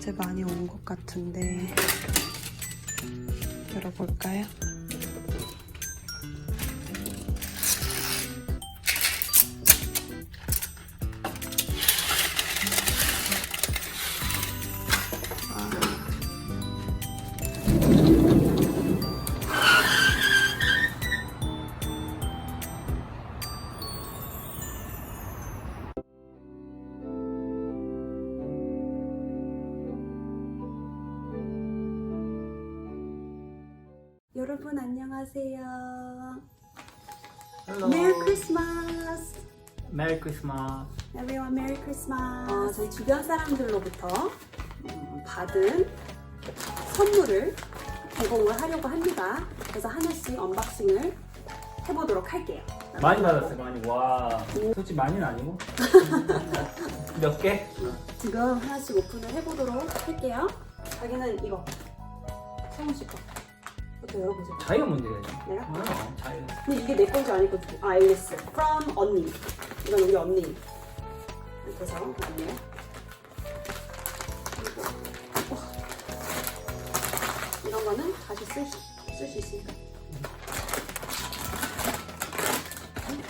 이 어제 많이 온 것 같은데 열어볼까요? 안녕하세요. Hello. 메리 크리스마스. 메리 크리스마스. Everyone 메리 크리스마스. 어, 저희 주변 사람들로부터 음, 받은 선물을 제공을 하려고 합니다. 그래서 하나씩 언박싱을 해보도록 할게요. 많이 받았어요, 많이. 와. 솔직히 많이는 아니고. 몇 개? 지금 하나씩 오픈을 해보도록 할게요. 자기는 이거 성훈 씨 거. 부터 열어보세요. 자기가 먼저 해야지. 내가? 어, 자기. 근데 이게 내 건지 아닐 건지 아 알겠어. From 언니. 이건 우리 언니. 이렇게 해서 언니. 그리고 와. 이런 거는 다시 쓸수 있으니까.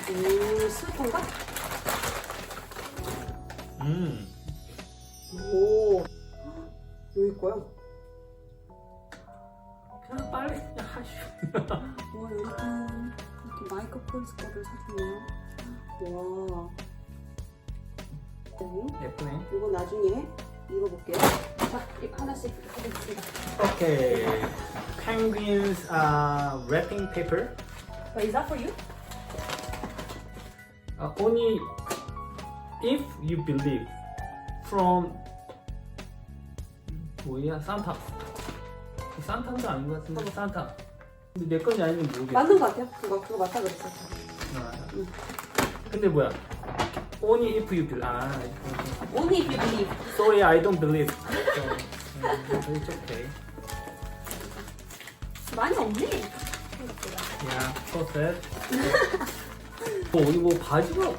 음, 스리퍼인가? 음. 오. 여기 거야. 폴스 거를 사주네요. 와. 네. 예쁘네. 이거 나중에 입어볼게요. 자, 이거 하나씩 하겠습니다. 오케이. Penguins uh, wrapping paper. But is that for you? Uh, only if you believe from 뭐야 산타 산타도 아닌 것 같은데 산타 근데 내 건지 아닌지 모르겠어 맞는 것 같아요. 그거, 그거 맞다 그랬어. 아, 응. 근데 뭐야 only if you believe 아 Only if you believe. sorry I don't believe so, 음, it's okay 많이 없네. 생각보다. yeah so sad 어 이거 바지가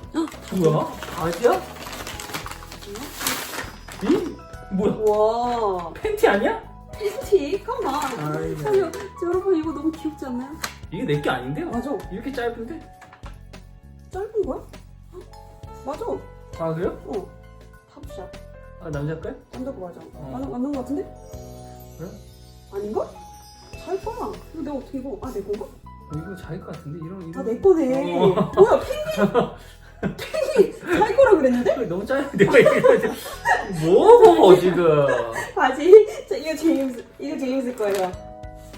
뭐야 바지야? 이 뭐야 와. 팬티 아니야? 팬티? 깜만. 아이고. 아니, 여러분 이거 너무 귀엽지 않나요? 이게 내게 아닌데? 맞아. 이렇게 짧은데? 짧은 거야? 맞아. 아 그래요? 어. 탑샵. 아 남자 거야? 남자 거 맞아. 어. 맞는, 맞는 거 같은데? 그래? 아닌가? 잘 거야. 이거 내가 어떻게 입어? 아, 내 건가? 어, 이거 자기 거 같은데 이런 이거 아, 내 거네. 어. 뭐야, 팬이. 팬이 자기 거라 그랬는데? 이거 너무 짧아 내가 이거 뭐 보고 지금 바지. 자, 이거 제임스, 이거 제임스 거예요.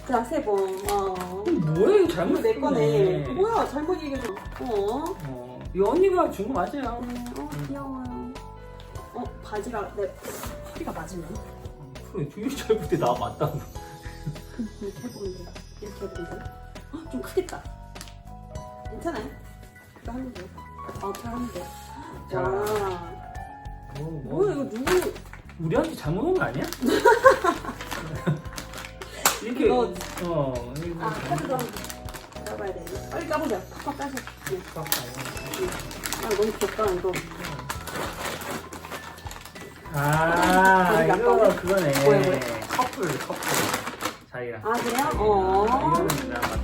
자, 세 번. 어. 뭐야 이거 잘못 내 거네. 썼네. 뭐야, 잘못 얘기해줘. 어. 어, 이거 언니가 준 거 맞아요 네, 어, 귀여워요. 어, 바지가 내 허리가 맞으면? 그래 주위 짧을 때 나 맞다고 해보면 돼. 이렇게 해보면 돼. 어, 좀 크겠다. 괜찮아요? 이거 하면 돼요. 아, 돼. 자. 와. 뭐, 뭐. 뭐야, 이거 누구. 우리한테 잘못 온 거 아니야? 이렇게 이거- 어 이거 아, 까봐야 돼. 빨리 까보자. 팍팍 까서. 네. 아, 너무 귀엽다, 이거. 아 머리 이거. 그거네 뭐야, 뭐야? 커플 커플 자기가 아, 그래요? 어. 이거는 나 맞다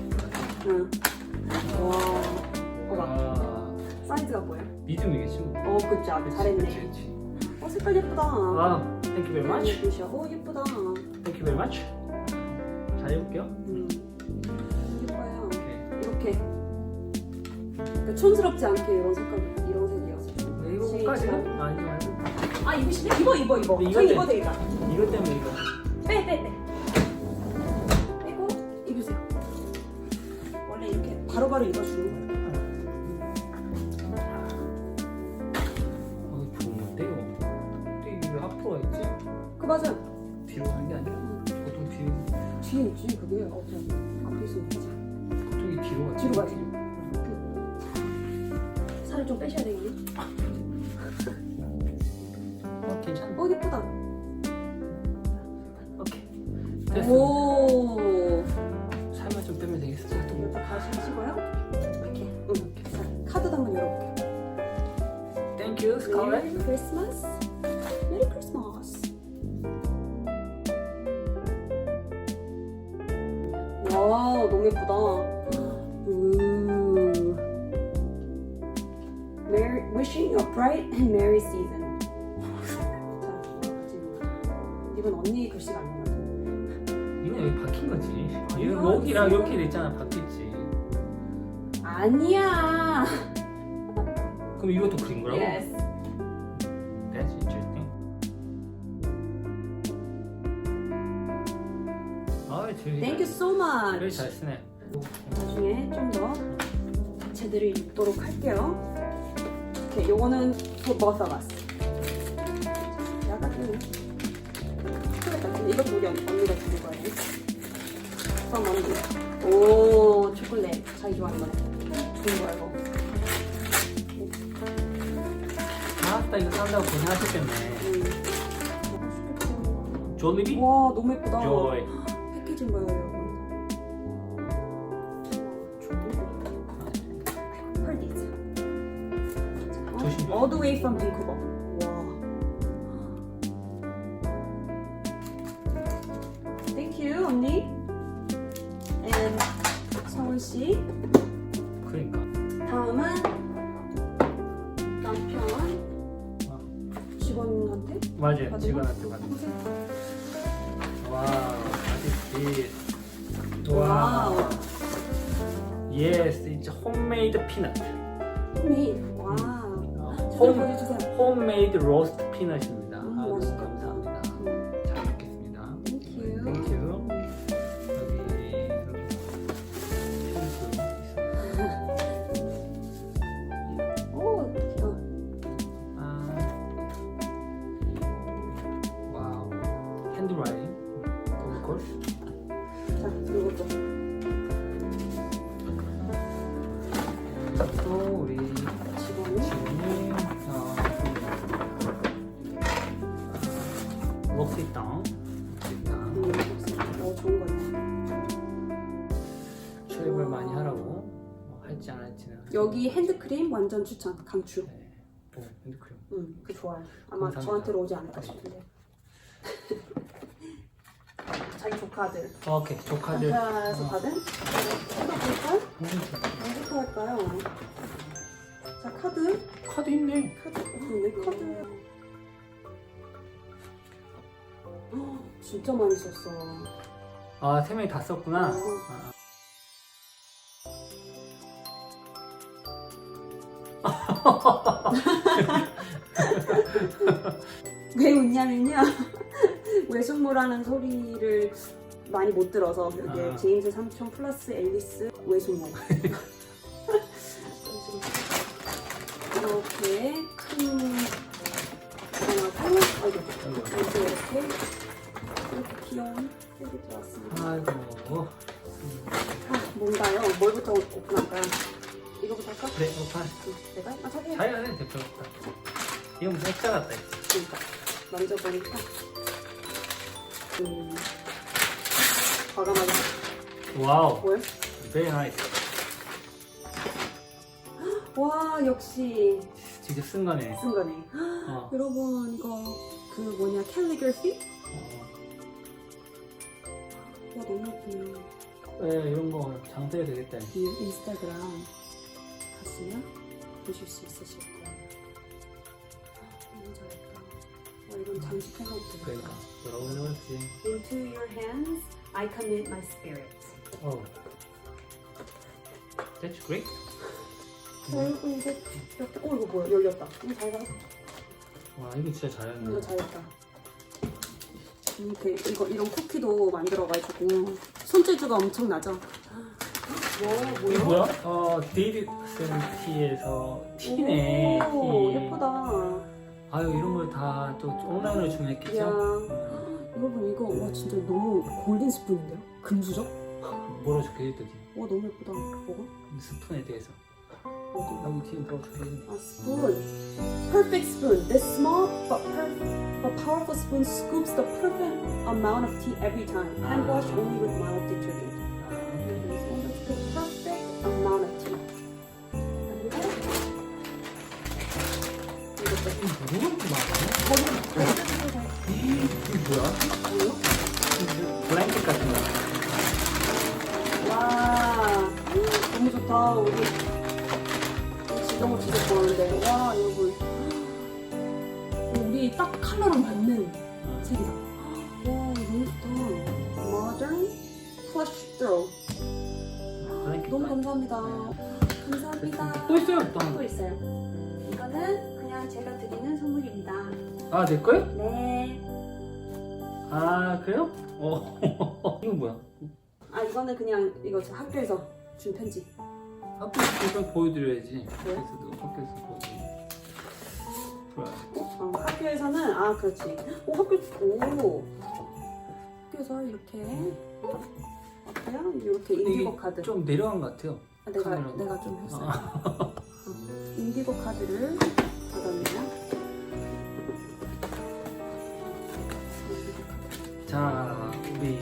응. 와. 아, 사이즈가 뭐야? 믿음이겠지 뭐. 어, 그치. 아, 그치, 잘했네. 그치, 그치. 어, 색깔 예쁘다. 아, thank you very much. 예쁘셔. 오, 예쁘다. Thank you very much. 잘 해볼게요. 음. 예뻐요. 오케이. 이렇게. 그러니까 촌스럽지 않게 이런 색깔, 이런 색이어서. 네, 이거 볼까 지금? 아니 말고. 아, 입으시네? 입어, 입어, 입어. 근데 저 이거 입어 되겠다. 이것 때문에 이거. 빼, 빼, 빼. 빼고, 입으세요. 원래 이렇게 바로바로 입어주는 거예요. 살을 좀 빼셔야 되겠네. 어, 괜찮아. 어, 예쁘다. 오케이. 됐어. 오. 살만 좀 빼면 되겠어. 있어. 일단 가시고요. 이렇게. 응. 자, 카드도 한번 열어볼게요. Thank you, Scarlett. 메리 크리스마스. 메리 크리스마스. 와, 너무 예쁘다. Bright and merry season. 자, 지금 이건 언니 글씨가 아닌 것 같아. 여기 박힌 거지. 아니야, 이거 여기랑 있어. 이렇게 돼 있잖아, 박혔지. 아니야. 그럼 이것도 그린 거라고? Yes. That's interesting. 아, 되게 Thank you so much. 잘 쓰네. 나중에 좀 더 제대로 읽도록 할게요. 요거는 us. 약간 좀 초콜릿 같은데 이것도 우리 언- 언니가 주는 거예요. from 언니. 오, 초콜릿. 자기 좋아하는 거네. 좋은 거야, 이거. 아따 이거 산다고 고생하셨겠네. 음. 졸리비? 와, 너무 예쁘다. Joy. 패키징 봐요, All the way from Vancouver. 와. Thank you, 언니. And 성훈 씨. 그러니까. 다음은 남편 직원한테 맞아요. 받은 직원한테 거? 받은. 거. 와, 아직 와우. 와. Homemade peanut. 홈메이드. 와. 좀 홈, homemade roast peanut입니다. 여기 핸드크림 완전 추천. 강추. 네. 오, 핸드크림. 음, 그 좋아요. 아마 감사합니다. 저한테로 오지 않을까 싶은데. 자기 조카들. 오케이 조카들 어. 받은? 찾아볼까? 뭐부터 할까요? 자, 카드. 카드 있네 카드. 어, 네, 카드. 헉, 진짜 많이 썼어. 아세 명이 다 썼구나 어. 아. 왜 웃냐면요. 외숙모라는 소리를 많이 못 들어서 이게 아. 제임스 삼촌 플러스 앨리스 외숙모. 이렇게 큰 하나고 아이고. 이렇게 이렇게 이렇게 귀여운 색이 들어왔습니다. 아이고 아, 뭔가요? 뭘부터 오픈할까요? 이거부터 할까? 그래 오판 응, 내가? 아 자기가 해 대표부터 이거 무슨 액자 같다 이거. 그러니까 만져보니까 음 과감하게 와우 뭐야? very nice 와 역시 직접 쓴 거네 쓴 거네. 어. 여러분 이거 그 뭐냐 캘리그래피? 어. 와 너무 예쁘네요. 네, 이런 거 장사해도 되겠다 이 인스타그램 갔으면 보실 수 있으실 거예요. 너무 잘했다. 와 이건 장식해놓고. 그러니까 여러분 그렇지 Into your hands, I commit my spirit. 어 That's great 어, 이거 이렇게, 어 이거 뭐야 열렸다. 이거 잘 받았어. 와 이거 진짜 이거 잘했네 잘했다. 이렇게 이거 이런 쿠키도 만들어가지고 손재주가 엄청나죠. 와 이게 뭐야? 어 데이비슨 티에서 티네 오, 티. 예쁘다. 아유 이런 걸 다 또 온라인으로 이야, 주문했겠죠? 여러분 이거 와 진짜 너무 골든 스푼인데요? 금수저? 뭐로 적혀 있더지 와 너무 예쁘다. 뭐가? 스푼에 대해서 어디? 여기 뒤에 뭐라고 적혀있는 아 스푼. Perfect spoon. This small but perfect but powerful spoon scoops the perfect amount of tea every time. Hand wash only with mild detergent. Flush. 너무 감사합니다. 감사합니다. 또 있어요 또 하나. 있어요. 이거는 그냥 제가 드리는 선물입니다. 아 내 거요? 네. 아 그래요? 어 이건 뭐야? 아 이거는 그냥 이거 저 학교에서 준 편지. 학교에서 좀 보여드려야지. 왜? 학교에서도 학교에서 보여드려. 좋아. 어, 학교에서는 아 그렇지. 오 학교 오 학교에서 이렇게 그냥 이렇게 인디고 카드. 좀 내려간 것 같아요. 아, 내가 카메라가. 내가 좀 했어요. 어, 인디고 카드를 받았네요. 자, 우리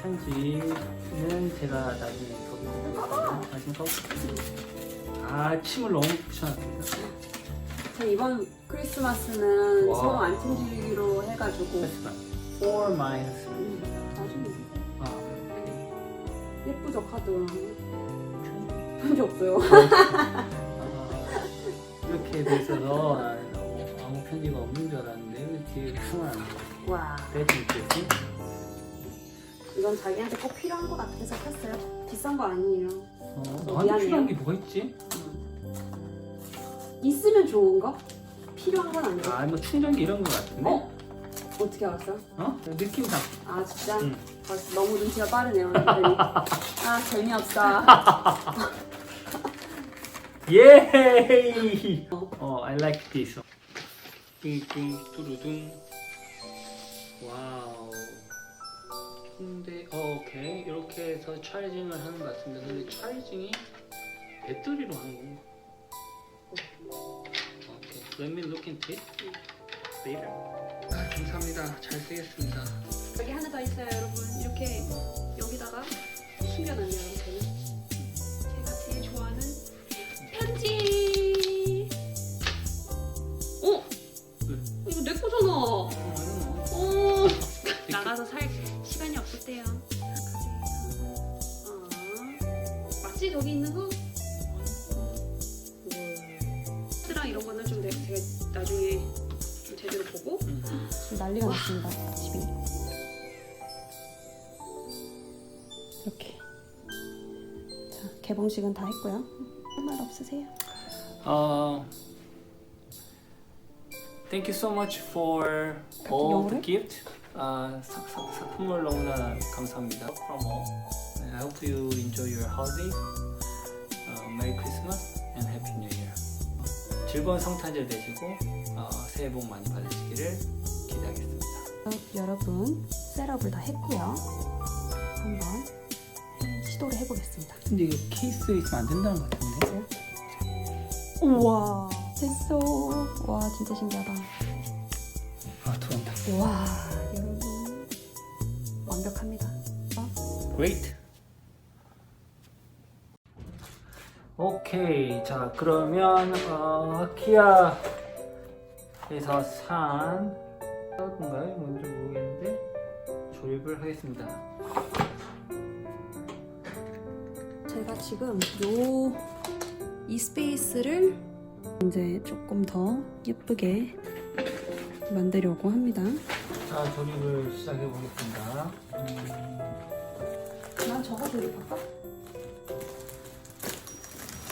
편지는 제가 나중에 써보겠습니다. 나중에. 아, 침을 너무 붙여놨습니다. 저 이번 크리스마스는 와. 서로 안 챙기기로 해가지고 됐다. For minus. 예쁘죠 카드. 편지 없어요. 아, 이렇게 돼 있어서 아, 어, 아무 편지가 없는 줄 알았는데 뒤에 풍은 와 배지 있겠지? 이건 자기한테 꼭 필요한 것 같아서 샀어요. 비싼 거 아니에요. 어, 어, 나한테 미안해요. 필요한 게 뭐가 있지? 있으면 좋은 거? 필요한 건 아니고. 아, 뭐 충전기 이런 거 같은데? 어? 어떻게 알았어? 어? 느낌상. 아 진짜? 응. 아, 너무 눈치가 빠르네요. 아 재미없어. 예이! 어, I like this. 뚱뚱 뚜루둥. 와우. 근데 어, 오케이 이렇게 해서 차이징을 하는 것 같습니다. 근데 차이징이 배터리로 하는 건가? 오케이. Let me look into it later. 아, 감사합니다. 잘 쓰겠습니다. 여기 하나 더 있어요, 여러분. 이렇게 여기다가 숨겨놨네요, 저는. 제가 제일 좋아하는 편지. 어? 이거 내 거잖아. 어. 나가서 살 시간이 없을 때요. 아, 맞지? 저기 있는 거? 스랑 이런 거는 좀 내- 제가 나중에 좀 제대로 보고 음. 지금 난리가 났습니다. 집이. 개봉식은 다 했고요. 할 말 없으세요? Uh, thank you so much for all the gift. Uh, 사, 사, 사, 선물 너무나 감사합니다. From all. And I hope you enjoy your holiday. Uh, Merry Christmas and Happy New Year. 즐거운 성탄절 되시고 어, 새해 복 많이 받으시기를 기대하겠습니다. 여러분, 셋업을 다 했고요. 해보겠습니다. 근데 이거 케이스에 있으면 안 된다는 것 같은데? 우와, 됐어. 와, 진짜 신기하다. 아, 들어온다. 와, 여러분. 완벽합니다. Great. 오케이. 자, 그러면 어, 키아에서 산 어떤가요? 뭔지 모르겠는데 조립을 하겠습니다. 제가 지금 요 이 스페이스를 이제 조금 더 예쁘게 만들려고 합니다. 자, 조립을 시작해 보겠습니다. 음, 난 저거 조립할까?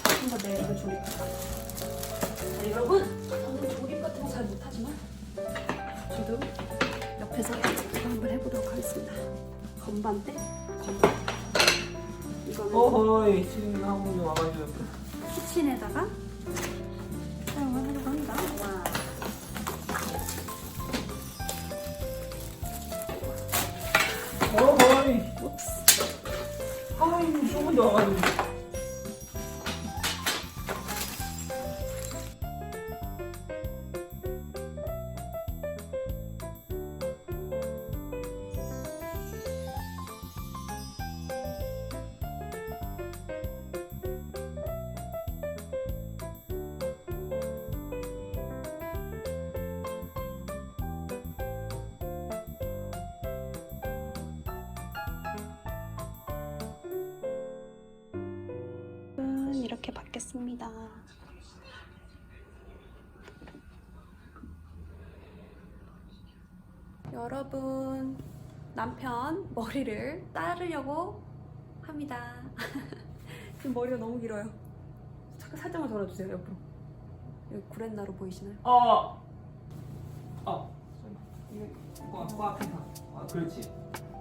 한번 내 이거 조립할까? 자, 여러분, 저는 조립 같은 거 잘 못하지만 저도 옆에서 이거 한번 해보도록 하겠습니다. 건반 때 건반. 이거는 어허이 지금 한분이 와가지고 키친에다가 사용을 하려고 합니다. 와. 어허이. 아이 조금 와가지고 이렇게 받겠습니다. 여러분, 남편 머리를 따르려고 합니다. 지금 머리가 너무 길어요. 잠깐 살짝만 돌아주세요, 옆으로. 여기 구렛나루 보이시나요? 어. 어. 이거 꽉, 꽉 해서. 아, 그렇지.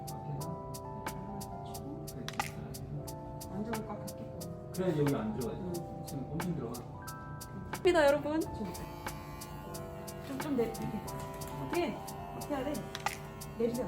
꽉 해서. 그렇지. 안정을 꽉. 그래야지 여기 안 들어가지. 지금 엄청 들어가. 입니다, 여러분. 좀, 좀 내, 이렇게. 어떻게, 어떻게 해야 돼? 내리세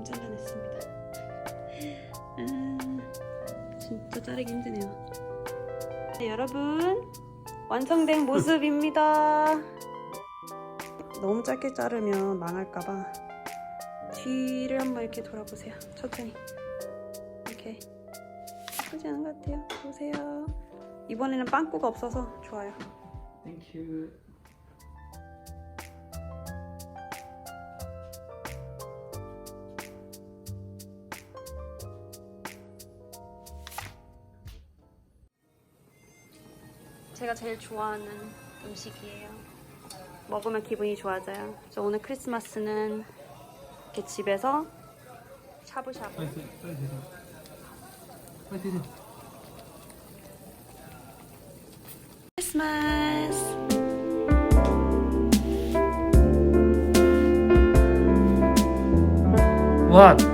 이만큼 잘라냈습니다. 아, 진짜 자르기 힘드네요. 네, 여러분, 완성된 모습입니다. 너무 짧게 자르면 망할까봐 뒤를 한번 이렇게 돌아보세요. 천천히. 이렇게. 예쁘지 않은 것 같아요. 보세요. 이번에는 빵꾸가 없어서 좋아요. You. 제가 제일 좋아하는 음식이에요. 먹으면 기분이 좋아져요. 그래서 오늘 크리스마스는 이렇게 집에서 샤브샤브. 빨리 드세요. 빨리 드세요. 빨리 드세요. 크리스마스. What?